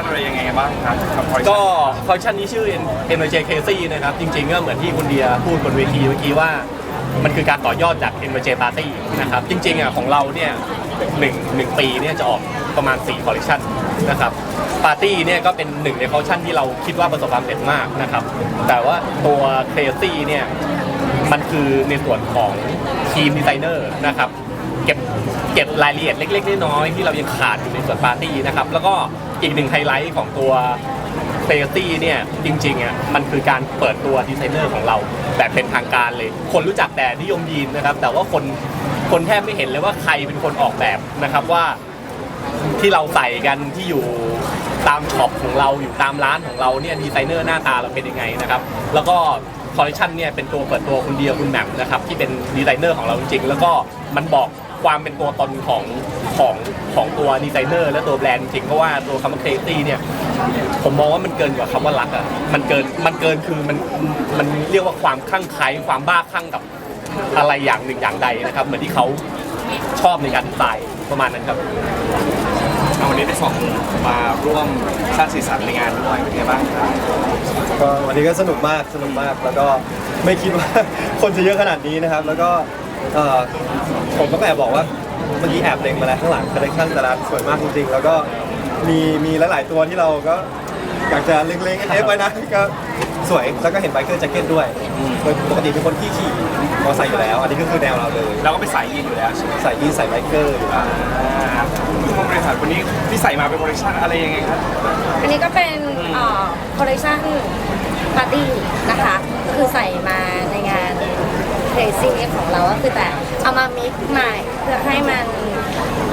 ลเลคชันอะไรยังไงบ้างครับกับคอลเลคก็ชันคอลเลคชันนี้ชื่อ NJ Casey นะครับ จริงๆก็เหมือนที่คุณเดียพูดบนเวทีเมื่อกี้ว่า มันคือการต่อยอดจาก NJ Party นะครับ จริงๆอะของเราเนี่ยหนึ่งหนึ่งปีเนี่ยจะออกประมาณ 4 คอลเลคชันนะครับปาร์ตี้เนี่ยก็เป็นหนึ่งในคอลเลคชันที่เราคิดว่าประสบความสำเร็จมากนะครับ แต่ว่าตัว Crazy เนี่ยมันคือในส่วนของทีมดีไซเนอร์นะครับ เก็บเก็บรายละเอียดเล็ก ๆ น้อยๆที่เรายังขาดอยู่ในส่วนปาร์ตี้นะครับ แล้วก็ อีกหนึ่งไฮไลท์ของตัวเ a ตี้เนี่ยจริงๆอะมันคือการเปิดตัวดีไซเนอร์ของเราแบบเป็นทางการเลย คนรู้จักแต่นิยมยีนนะครับ แต่ว่าคนคนแทบไม่เห็นเลยว่าใครเป็นคนออกแบบนะครับว่าที่เราใส่กันที่อยู่ตามช็อปของเราอยู่ตามร้านของเราเนี่ยดีไซเนอร์หน้าตาเราเป็นยังไงนะครับ แล้วก็คอลเลคชันเนี่ยเป็นตัวเปิดตัวคุณเดียวคุณแหม่มนะครับที่เป็นดีไซเนอร์ของเราจริงๆแล้วก็มันบอก ความเป็นตัวตนของของของตัวดีไซเนอร์ และตัวแบรนด์จริงๆเพราะว่าตัวคำว่าเคตี้เนี่ยผมมองว่ามันเกินกว่าคำว่ารักอะมันเกินมันเกินคือมันมันเรียกว่าความคลั่งไคล้ความบ้าคลั่งกับอะไรอย่างหนึ่งอย่างใดนะครับ เหมือนที่เขาชอบในการดีไซน์ประมาณนั้นครับเอาวันนี้ได้สองมาร่วมสร้างสีสันในงานด้วยเป็นไงบ้างครับก็วันนี้ก็สนุกมากสนุกมากแล้วก็ไม่คิดว่าคนจะเยอะขนาดนี้นะครับ แล้วก็เอ่อ ผมก็แอบบอกว่าเมื่อกี้แอบเล็งมาแล้วข้างหลังคอลเลคชันแต่ละสวยมากจริงๆ แล้วก็มีมีหลายๆตัวที่เราก็อยากจะเล็งๆเอฟไว้นะก็สวยแล้วก็เห็นไบเกอร์แจ็คเก็ตด้วยโดยปกติเป็นคนที่ขี่มอเตอร์ไซค์อยู่แล้ว อันนี้ก็คือแนวเราเลยเราก็ไปสายยีนอยู่แล้วใช่ไหมใส่ยีนส์ใส่ไบเกอร์อยู่แล้วทุกคนบริษัทวันนี้ที่ใส่มาเป็นคอลเลคชันอะไรยังไงครับ อันนี้ก็เป็นคอลเลคชันปาร์ตี้นะคะ คือใส่มาในงาน Crazy ของเราก็คือแต่ เอามามิกใหม่เพื่อให้มัน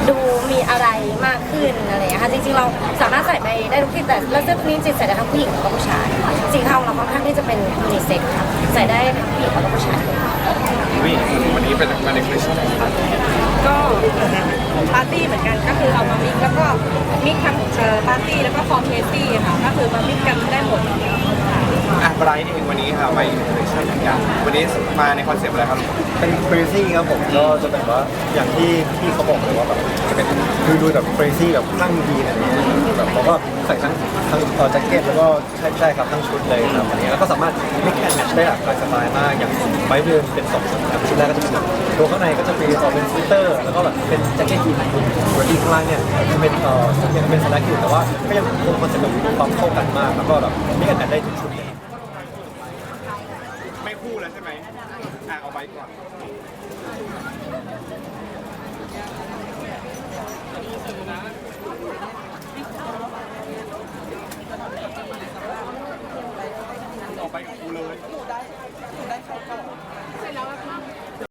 ดูมีอะไรมากขึ้นอะไรอย่างเงี้ยค่ะจริงๆเราสามารถใส่ไปได้ทุกที่แต่แล้วเสื้อตัวนี้จริงๆใส่ได้ทั้งผู้หญิงแล้วก็ผู้ชายสีเทาเราค่อนข้างที่จะเป็นยูนิเซ็กค่ะใส่ได้ทั้งผู้หญิงแล้วก็ผู้ชาย วิวันนี้เป็นมาในคอลเลคชันอะไรครับก็ปาร์ตี้เหมือนกันก็คือเอามามิกแล้วก็มิกทั้งเอ่อปาร์ตี้แล้วก็คอมเพลตี้ค่ะก็คือมามิกกันได้หมด อะไบรท์เองวันนี้ค่ะมาอยู่ในคอลเลคชันเหมือนกันวันนี้มาในคอนเซปต์อะไรครับ เป็น crazy ครับผมก็จะเป็นว่าอย่างที่พี่เขาบอกเลยว่าแบบจะเป็นคือดูแบบ crazy แบบคลั่งยีอะไรเงี้ยแบบเขาก็ใส่ทั้งทั้งเอ่อแจ็คเก็ตแล้วก็ใช่ใช่ครับทั้งชุดเลยครับอันนี้แล้วก็สามารถ mix and match ได้หลากหลายสไตล์มากอย่างไม้เดิมเป็นสองชุดครับชุดแรกก็จะเป็นแบบตัวข้างในก็จะเป็นเอ่อเป็นฟิลเตอร์ แล้วก็แบบเป็นแจ็คเก็ตยีนส่วนที่ข้างล่างเนี่ยจะเป็นเอ่อยังเป็นสแลกอยู่แต่ว่าก็ยังคงคอนเซ็ปต์แบบมีความเข้ากันมาก แล้วก็แบบ mix and match ได้ทุกชุดเลยไม่คู่แล้วใช่ไหมอะเอาไว้ก่อนออกไปกับกูเลย